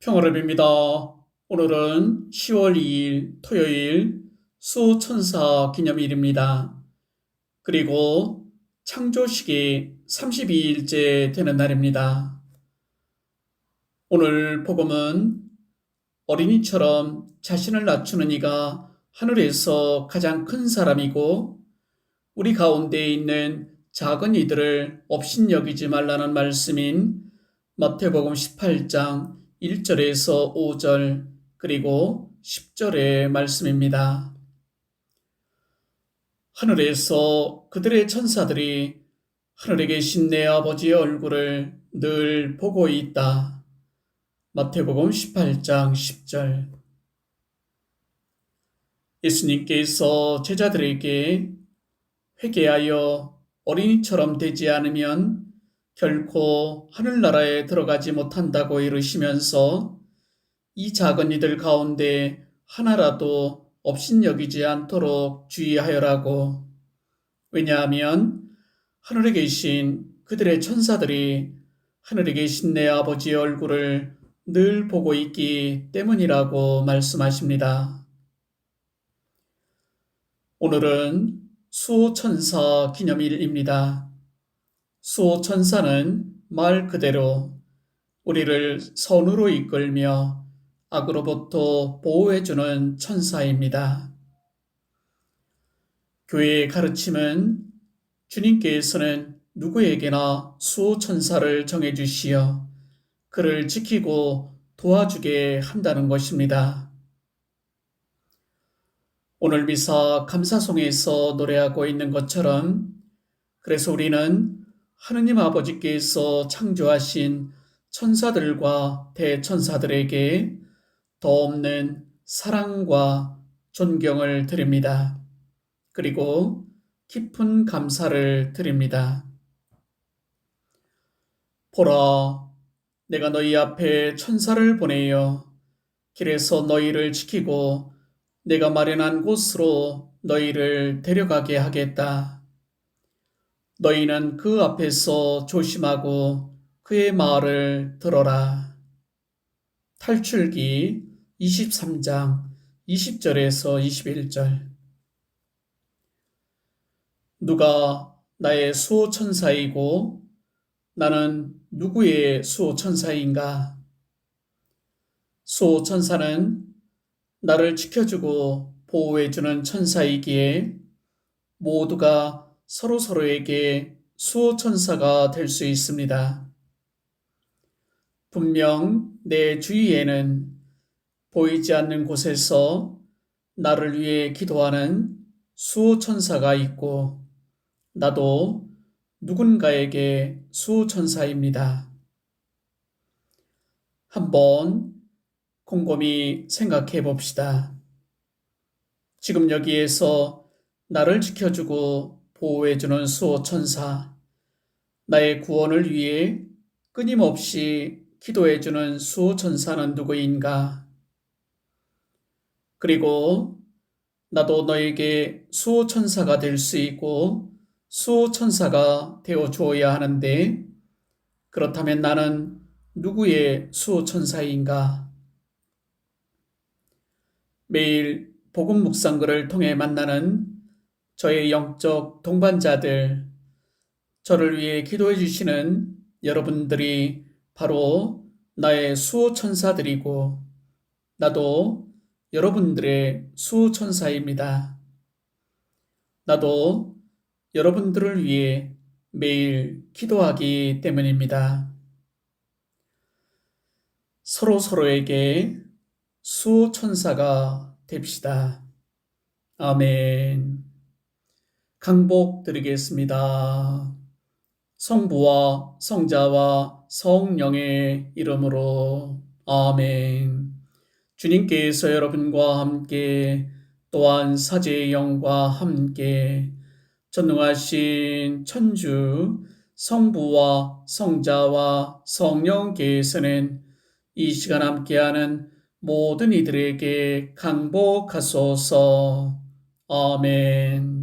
평화롭입니다. 오늘은 10월 2일 토요일 수천사 기념일입니다. 그리고 창조식이 32일째 되는 날입니다. 오늘 복음은 어린이처럼 자신을 낮추는 이가 하늘에서 가장 큰 사람이고 우리 가운데 있는 작은 이들을 업신여기지 말라는 말씀인 마태복음 18장 1절에서 5절 그리고 10절의 말씀입니다. 하늘에서 그들의 천사들이 하늘에 계신 내 아버지의 얼굴을 늘 보고 있다. 마태복음 18장 10절 예수님께서 제자들에게 회개하여 어린이처럼 되지 않으면 결코 하늘나라에 들어가지 못한다고 이르시면서 이 작은 이들 가운데 하나라도 업신여기지 않도록 주의하여라고. 왜냐하면 하늘에 계신 그들의 천사들이 하늘에 계신 내 아버지의 얼굴을 늘 보고 있기 때문이라고 말씀하십니다. 오늘은 수호천사 기념일입니다. 수호천사는 말 그대로 우리를 선으로 이끌며 악으로부터 보호해주는 천사입니다. 교회의 가르침은 주님께서는 누구에게나 수호천사를 정해주시어 그를 지키고 도와주게 한다는 것입니다. 오늘 미사 감사송에서 노래하고 있는 것처럼 그래서 우리는 하느님 아버지께서 창조하신 천사들과 대천사들에게 더 없는 사랑과 존경을 드립니다. 그리고 깊은 감사를 드립니다. 보라, 내가 너희 앞에 천사를 보내어 길에서 너희를 지키고 내가 마련한 곳으로 너희를 데려가게 하겠다. 너희는 그 앞에서 조심하고 그의 말을 들어라. 탈출기 23장 20절에서 21절. 누가 나의 수호천사이고 나는 누구의 수호천사인가? 수호천사는 나를 지켜주고 보호해주는 천사이기에 모두가 서로 서로에게 수호 천사가 될 수 있습니다. 분명 내 주위에는 보이지 않는 곳에서 나를 위해 기도하는 수호 천사가 있고 나도 누군가에게 수호 천사입니다. 한번 곰곰이 생각해 봅시다. 지금 여기에서 나를 지켜주고 보호해주는 수호천사, 나의 구원을 위해 끊임없이 기도해주는 수호천사는 누구인가? 그리고 나도 너에게 수호천사가 될 수 있고 수호천사가 되어 주어야 하는데 그렇다면 나는 누구의 수호천사인가? 매일 복음 묵상글을 통해 만나는 저의 영적 동반자들, 저를 위해 기도해 주시는 여러분들이 바로 나의 수호천사들이고, 나도 여러분들의 수호천사입니다. 나도 여러분들을 위해 매일 기도하기 때문입니다. 서로 서로에게 수호천사가 됩시다. 아멘. 강복 드리겠습니다. 성부와 성자와 성령의 이름으로 아멘. 주님께서 여러분과 함께 또한 사제의 영과 함께 전능하신 천주 성부와 성자와 성령께서는 이 시간 함께하는 모든 이들에게 강복하소서. 아멘.